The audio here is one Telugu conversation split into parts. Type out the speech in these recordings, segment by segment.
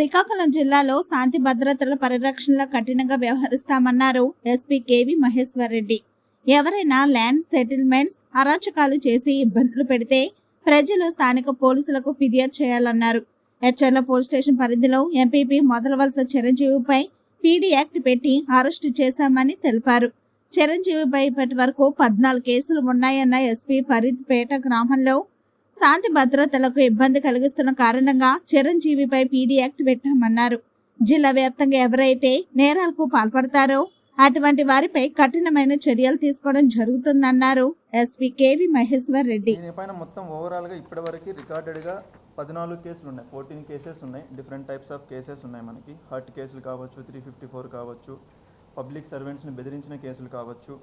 శ్రీకాకుళం జిల్లాలో శాంతి భద్రతల పరిరక్షణలో కఠినంగా వ్యవహరిస్తామన్నారు SP K V Maheshwar Reddy ఎవరైనా ల్యాండ్ సెటిల్మెంట్స్ అరాచకాలు చేసి ఇబ్బందులు పెడితే ప్రజలు స్థానిక పోలీసులకు ఫిర్యాదు చేయాలన్నారు. హెచ్ఎర్ల పోలీస్ స్టేషన్ పరిధిలో ఎంపీపీ మొదలవలస చిరంజీవిపై పీడీ యాక్ట్ పెట్టి అరెస్టు చేశామని తెలిపారు. చిరంజీవిపై ఇప్పటి వరకు పద్నాలుగు కేసులు ఉన్నాయన్న ఎస్పీ ఫరీద్పేట గ్రామంలో శాంతి భద్రతలకు ఇబ్బంది కలిగిస్తున్న కారణంగా చిరంజీవిపై పీడీ యాక్ట్ పెట్టామన్నారు. జిల్లా వ్యాప్తంగా ఎవరైతే నేరాలకు పాల్పడతారో అటువంటి వారిపై కఠినమైన చర్యలు తీసుకోవడం జరుగుతుందన్నారు ఎస్పీ కేవి మహేశ్వర్ రెడ్డి. పైన మొత్తం ఓవరాల్గా ఇప్పటివరకు రికార్డెడ్గా పద్నాలుగు కేసులు ఉన్నాయి. ఫోర్టీన్ కేసెస్ ఉన్నాయి. డిఫరెంట్ టైప్స్ ఆఫ్ కేసెస్ ఉన్నాయి మనకి. హర్ట్ కేసులు కావచ్చు త్రీ ఫిఫ్టీ ఫోర్ కావచ్చు పబ్లిక్ సర్వెంట్స్ని బెదిరించిన కేసులు కావచ్చు.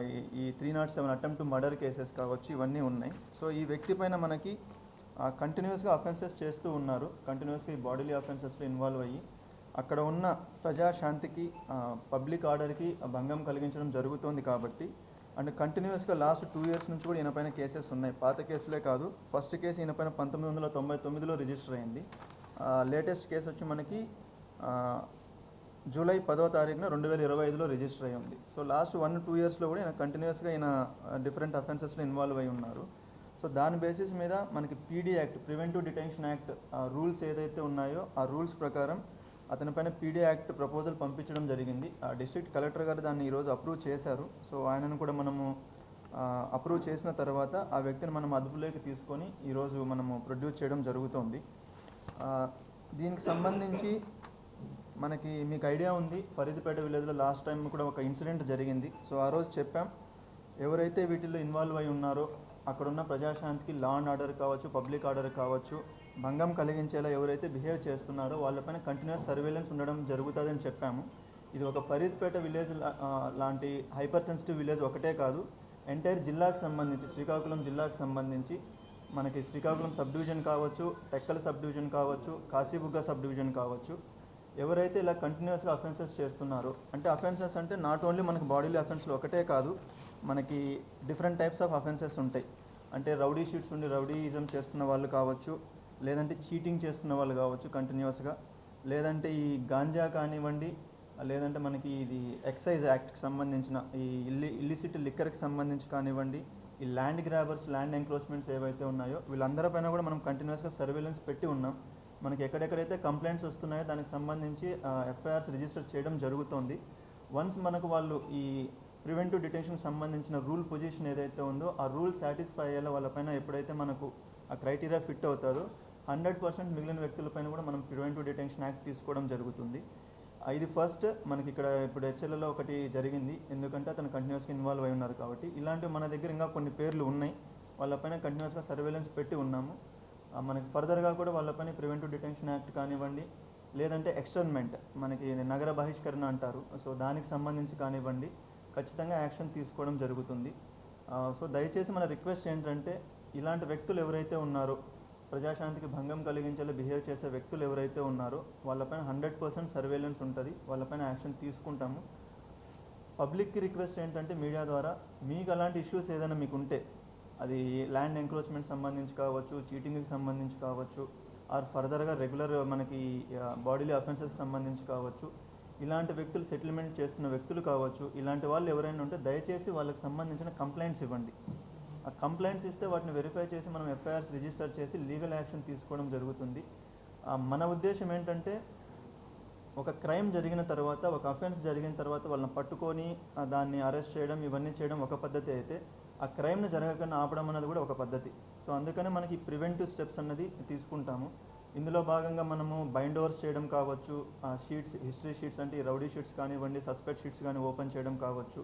ఈ- ఈ three nought seven attempt murder cases కావచ్చు ఇవన్నీ ఉన్నాయి. సో ఈ వ్యక్తి పైన మనకి కంటిన్యూస్గా అఫెన్సెస్ చేస్తూ ఉన్నారు. కంటిన్యూస్గా ఈ బాడీలీ అఫెన్సెస్లో ఇన్వాల్వ్ అయ్యి అక్కడ ఉన్న ప్రజాశాంతికి పబ్లిక్ ఆర్డర్కి భంగం కలిగించడం జరుగుతోంది కాబట్టి అండ్ కంటిన్యూస్గా లాస్ట్ టూ ఇయర్స్ నుంచి కూడా ఈయన కేసెస్ ఉన్నాయి. పాత కేసులే కాదు ఫస్ట్ కేసు ఈయన పైన పంతొమ్మిది వందల తొంభై తొమ్మిదిలో రిజిస్టర్ అయింది. లేటెస్ట్ కేసు వచ్చి మనకి జూలై పదో తారీఖున రెండు వేల ఇరవై ఐదులో రిజిస్టర్ అయి ఉంది. సో లాస్ట్ వన్ టూ ఇయర్స్లో కూడా ఈయన కంటిన్యూస్గా ఈయన డిఫరెంట్ అఫెన్సెస్లో ఇన్వాల్వ్ అయి ఉన్నారు. సో దాని బేసిస్ మీద మనకి PD act preventive detention act rules ఏదైతే ఉన్నాయో ఆ రూల్స్ ప్రకారం అతనిపైన పీడీ యాక్ట్ ప్రపోజల్ పంపించడం జరిగింది. ఆ డిస్ట్రిక్ట్ కలెక్టర్ గారు దాన్ని ఈరోజు అప్రూవ్ చేశారు. సో ఆయనను కూడా మనము అప్రూవ్ చేసిన తర్వాత ఆ వ్యక్తిని మనం అదుపులోకి తీసుకొని ఈరోజు మనము ప్రొడ్యూస్ చేయడం జరుగుతోంది. దీనికి సంబంధించి మనకి మీకు ఐడియా ఉంది. ఫరీద్పేట విలేజ్లో లాస్ట్ టైం కూడా ఒక ఇన్సిడెంట్ జరిగింది. సో ఆ రోజు చెప్పాం ఎవరైతే వీటిల్లో ఇన్వాల్వ్ అయి ఉన్నారో అక్కడున్న ప్రజాశాంతికి లా అండ్ ఆర్డర్ కావచ్చు పబ్లిక్ ఆర్డర్ కావచ్చు భంగం కలిగించేలా ఎవరైతే బిహేవ్ చేస్తున్నారో వాళ్ళపైన కంటిన్యూస్ సర్వేలెన్స్ ఉండడం జరుగుతుందని చెప్పాము. ఇది ఒక ఫరీద్పేట విలేజ్ లాంటి హైపర్ సెన్సిటివ్ విలేజ్ ఒకటే కాదు. ఎంటైర్ జిల్లాకు సంబంధించి శ్రీకాకుళం జిల్లాకు సంబంధించి మనకి శ్రీకాకుళం సబ్ డివిజన్ కావచ్చు టెక్కల సబ్ డివిజన్ కావచ్చు కాశీబుగ్గ సబ్ డివిజన్ కావచ్చు ఎవరైతే ఇలా కంటిన్యూస్గా అఫెన్సెస్ చేస్తున్నారో అంటే అఫెన్సెస్ అంటే నాట్ ఓన్లీ మనకి బాడీలో అఫెన్స్లు ఒకటే కాదు మనకి డిఫరెంట్ టైప్స్ ఆఫ్ అఫెన్సెస్ ఉంటాయి. అంటే రౌడీ షీట్స్ ఉండి రౌడీయిజం చేస్తున్న వాళ్ళు కావచ్చు లేదంటే చీటింగ్ చేస్తున్న వాళ్ళు కావచ్చు కంటిన్యూస్గా లేదంటే ఈ గాంజా కానివ్వండి లేదంటే మనకి ఇది ఎక్సైజ్ యాక్ట్కి సంబంధించిన ఈ ఇల్లి ఇల్లిసిట్ లిక్కర్కి సంబంధించి కానివ్వండి ఈ ల్యాండ్ గ్రాబర్స్ ల్యాండ్ ఎంక్రోచ్మెంట్స్ ఏవైతే ఉన్నాయో వీళ్ళందరిపైన కూడా మనం కంటిన్యూస్గా సర్వేలెన్స్ పెట్టి ఉన్నాం. మనకి ఎక్కడెక్కడైతే కంప్లైంట్స్ వస్తున్నాయో దానికి సంబంధించి ఎఫ్ఐఆర్స్ రిజిస్టర్ చేయడం జరుగుతోంది. వన్స్ మనకు వాళ్ళు ఈ ప్రివెంటివ్ డిటెన్షన్ సంబంధించిన రూల్ పొజిషన్ ఏదైతే ఉందో ఆ రూల్ సాటిస్ఫై అయ్యేలా వాళ్ళపైన ఎప్పుడైతే మనకు ఆ క్రైటీరియా ఫిట్ అవుతారో హండ్రెడ్ పర్సెంట్ మిగిలిన వ్యక్తులపైన కూడా మనం ప్రివెంటివ్ డిటెన్షన్ యాక్ట్ తీసుకోవడం జరుగుతుంది. ఇది ఫస్ట్ మనకి ఇక్కడ ఇప్పుడు హెచ్ఎల్ఏలో ఒకటి జరిగింది. ఎందుకంటే అతను కంటిన్యూస్గా ఇన్వాల్వ్ అయి ఉన్నారు కాబట్టి. ఇలాంటివి మన దగ్గర ఇంకా కొన్ని పేర్లు ఉన్నాయి. వాళ్ళపైన కంటిన్యూస్గా సర్వేలెన్స్ పెట్టి ఉన్నాము. మనకి ఫర్దర్గా కూడా వాళ్ళపైన ప్రివెంటివ్ డిటెన్షన్ యాక్ట్ కానివ్వండి లేదంటే ఎక్స్టర్న్మెంట్ మనకి నగర బహిష్కరణ అంటారు. సో దానికి సంబంధించి కానివ్వండి ఖచ్చితంగా యాక్షన్ తీసుకోవడం జరుగుతుంది. సో దయచేసి మన రిక్వెస్ట్ ఏంటంటే ఇలాంటి వ్యక్తులు ఎవరైతే ఉన్నారో ప్రజాశాంతికి భంగం కలిగించేలా బిహేవ్ చేసే వ్యక్తులు ఎవరైతే ఉన్నారో వాళ్ళపైన హండ్రెడ్ పర్సెంట్ సర్వేలెన్స్ ఉంటుంది. వాళ్ళపైన యాక్షన్ తీసుకుంటాము. పబ్లిక్కి రిక్వెస్ట్ ఏంటంటే మీడియా ద్వారా మీకు అలాంటి ఇష్యూస్ ఏదైనా మీకు ఉంటే అది ల్యాండ్ ఎంక్రోచ్మెంట్ సంబంధించి కావచ్చు చీటింగ్కి సంబంధించి కావచ్చు ఆర్ ఫర్దర్గా రెగ్యులర్ మనకి బాడీలీ అఫెన్సెస్ సంబంధించి కావచ్చు ఇలాంటి వ్యక్తులు సెటిల్మెంట్ చేస్తున్న వ్యక్తులు కావచ్చు ఇలాంటి వాళ్ళు ఎవరైనా ఉంటే దయచేసి వాళ్ళకి సంబంధించిన కంప్లైంట్స్ ఇవ్వండి. ఆ కంప్లైంట్స్ ఇస్తే వాటిని వెరిఫై చేసి మనం ఎఫ్ఐఆర్స్ రిజిస్టర్ చేసి లీగల్ యాక్షన్ తీసుకోవడం జరుగుతుంది. ఆ, మన ఉద్దేశం ఏంటంటే ఒక క్రైమ్ జరిగిన తర్వాత ఒక అఫెన్స్ జరిగిన తర్వాత వాళ్ళని పట్టుకొని దాన్ని అరెస్ట్ చేయడం ఇవన్నీ చేయడం ఒక పద్ధతి అయితే ఆ క్రైమ్ని జరగకుండా ఆపడం అన్నది కూడా ఒక పద్ధతి. సో అందుకనే మనకి ప్రివెంటివ్ స్టెప్స్ అన్నది తీసుకుంటాము. ఇందులో భాగంగా మనము బైండ్ ఓవర్స్ చేయడం కావచ్చు ఆ షీట్స్ హిస్టరీ షీట్స్ అంటే రౌడీ షీట్స్ కానివ్వండి సస్పెక్ట్ షీట్స్ కానీ ఓపెన్ చేయడం కావచ్చు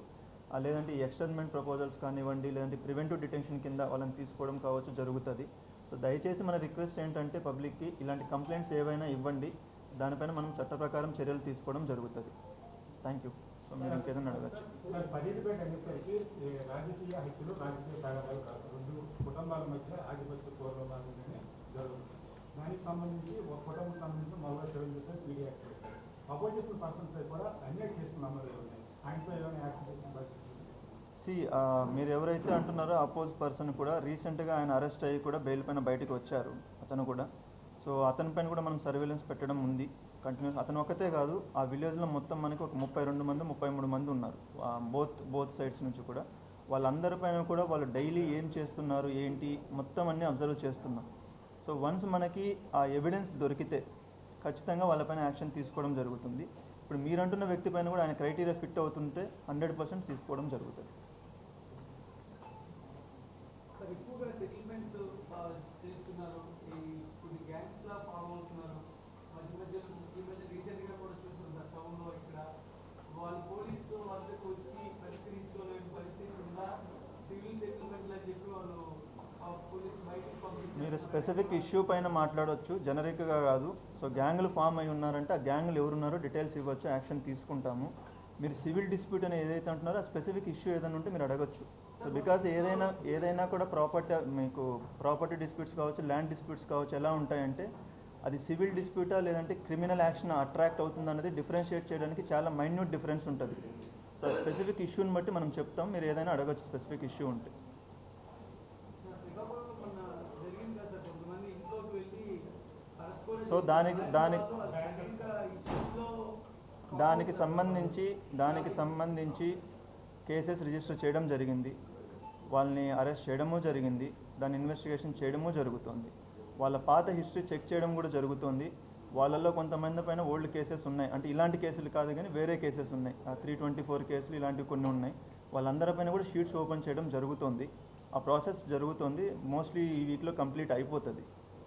లేదంటే ఈ ఎక్స్టర్న్మెంట్ ప్రపోజల్స్ కానివ్వండి లేదంటే ప్రివెంటివ్ డిటెన్షన్ కింద వాళ్ళని తీసుకోవడం కావచ్చు జరుగుతుంది. సో దయచేసి మన రిక్వెస్ట్ ఏంటంటే పబ్లిక్కి ఇలాంటి కంప్లైంట్స్ ఏవైనా ఇవ్వండి. దానిపైన మనం చట్ట ప్రకారం చర్యలు తీసుకోవడం జరుగుతుంది. Thank you. సో మీరు ఇంకేదైనా అడగచ్చు. దానికి సంబంధించి ఒక కుటుంబం సంబంధించి మరో అపోజిషన్ పర్సన్స్ కూడా ఉన్నాయి. ఏమైనా యాక్షన్ సి మీరు ఎవరైతే అంటున్నారో అపోజ్ పర్సన్ కూడా రీసెంట్గా ఆయన అరెస్ట్ అయ్యి కూడా బెయిల్ పైన బయటకు వచ్చారు అతను కూడా. సో అతని పైన కూడా మనం సర్వేలెన్స్ పెట్టడం ఉంది. కంటిన్యూస్ అతను ఒకతే కాదు ఆ విలేజ్లో మొత్తం మనకి ఒక ముప్పై రెండు మంది ముప్పై మూడు మంది ఉన్నారు. బోత్ బోత్ సైడ్స్ నుంచి కూడా. వాళ్ళందరి పైన కూడా వాళ్ళు డైలీ ఏం చేస్తున్నారు ఏంటి? మొత్తం అన్నీ అబ్జర్వ్ చేస్తున్నాం. సో వన్స్ మనకి ఆ ఎవిడెన్స్ దొరికితే ఖచ్చితంగా వాళ్ళపైన యాక్షన్ తీసుకోవడం జరుగుతుంది. ఇప్పుడు మీరంటున్న వ్యక్తి పైన కూడా ఆయన క్రైటీరియా ఫిట్ అవుతుంటే హండ్రెడ్ పర్సెంట్ తీసుకోవడం జరుగుతుంది సార్ ఎక్కువగా సెటిల్మెంట్స్ చేస్తున్నారు ఈ కొన్ని గ్యాంగ్స్ లా ఫామ్ అవుతున్నారు మధ్య మధ్యలో ఈ మధ్య రీసెంట్గా కూడా చూస్తున్నాం టౌన్లో ఇక్కడ వాళ్ళు పోలీసు వాళ్ళకి వచ్చి పరిష్కరించుకోలేని పరిస్థితి ఉందా సివిల్ సెటిల్మెంట్ అని చెప్పి వాళ్ళు ఆ పోలీస్ బయటకు పంపించారు మీరు స్పెసిఫిక్ ఇష్యూ పైన మాట్లాడవచ్చు జనరిక్గా కాదు. సో గ్యాంగులు ఫామ్ అయి ఉన్నారంటే ఆ గ్యాంగులు ఎవరున్నారో డీటెయిల్స్ ఇవ్వచ్చు యాక్షన్ తీసుకుంటాము. మీరు సివిల్ డిస్ప్యూట్ అని ఏదైతే అంటున్నారో ఆ స్పెసిఫిక్ ఇష్యూ ఏదైనా ఉంటే మీరు అడగచ్చు. సో బికాస్ ఏదైనా ఏదైనా కూడా ప్రాపర్టీ మీకు ప్రాపర్టీ డిస్ప్యూట్స్ కావచ్చు ల్యాండ్ డిస్ప్యూట్స్ కావచ్చు ఎలా ఉంటాయంటే అది సివిల్ డిస్ప్యూటా లేదంటే క్రిమినల్ యాక్షన్ అట్రాక్ట్ అవుతుంది అనేది డిఫరెన్షియేట్ చేయడానికి చాలా మైన్యూట్ డిఫరెన్స్ ఉంటుంది. సో స్పెసిఫిక్ ఇష్యూని బట్టి మనం చెప్తాం. మీరు ఏదైనా అడగచ్చు స్పెసిఫిక్ ఇష్యూ ఉంటే శ్రీకాకుళంలో మొన్న జరిగింది కదా సార్ కొంతమంది ఇంట్లోకి వెళ్ళి అరెస్ట్ కూడా సో దానికి- దానికి- దానికి సంబంధించి దానికి సంబంధించి కేసెస్ రిజిస్టర్ చేయడం జరిగింది. వాళ్ళని అరెస్ట్ చేయడము జరిగింది. దాని ఇన్వెస్టిగేషన్ చేయడము జరుగుతుంది. వాళ్ళ పాత హిస్టరీ చెక్ చేయడం కూడా జరుగుతుంది. వాళ్ళల్లో కొంతమంది పైన ఓల్డ్ కేసెస్ ఉన్నాయి. అంటే ఇలాంటి కేసులు కాదు కానీ వేరే కేసెస్ ఉన్నాయి. త్రీ ట్వంటీ ఫోర్ కేసులు ఇలాంటివి కొన్ని ఉన్నాయి. వాళ్ళందరిపైన కూడా షీట్స్ ఓపెన్ చేయడం జరుగుతుంది. ఆ ప్రాసెస్ జరుగుతుంది. మోస్ట్లీ ఈ వీక్లో కంప్లీట్ అయిపోతుంది.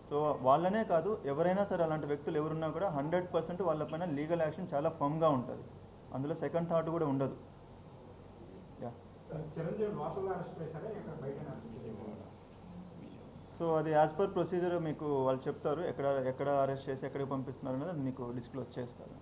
సో వాళ్ళనే కాదు ఎవరైనా సరే అలాంటి వ్యక్తులు ఎవరున్నా కూడా హండ్రెడ్ పర్సెంట్ వాళ్ళపైన లీగల్ యాక్షన్ చాలా ఫర్మ్గా ఉంటుంది. అందులో సెకండ్ థాట్ కూడా ఉండదు. సో అది యాజ్ పర్ ప్రొసీజర్ మీకు వాళ్ళు చెప్తారు ఎక్కడ ఎక్కడ అరెస్ట్ చేసి ఎక్కడికి పంపిస్తున్నారు అనేది అది మీకు డిస్క్లోజ్ చేస్తారు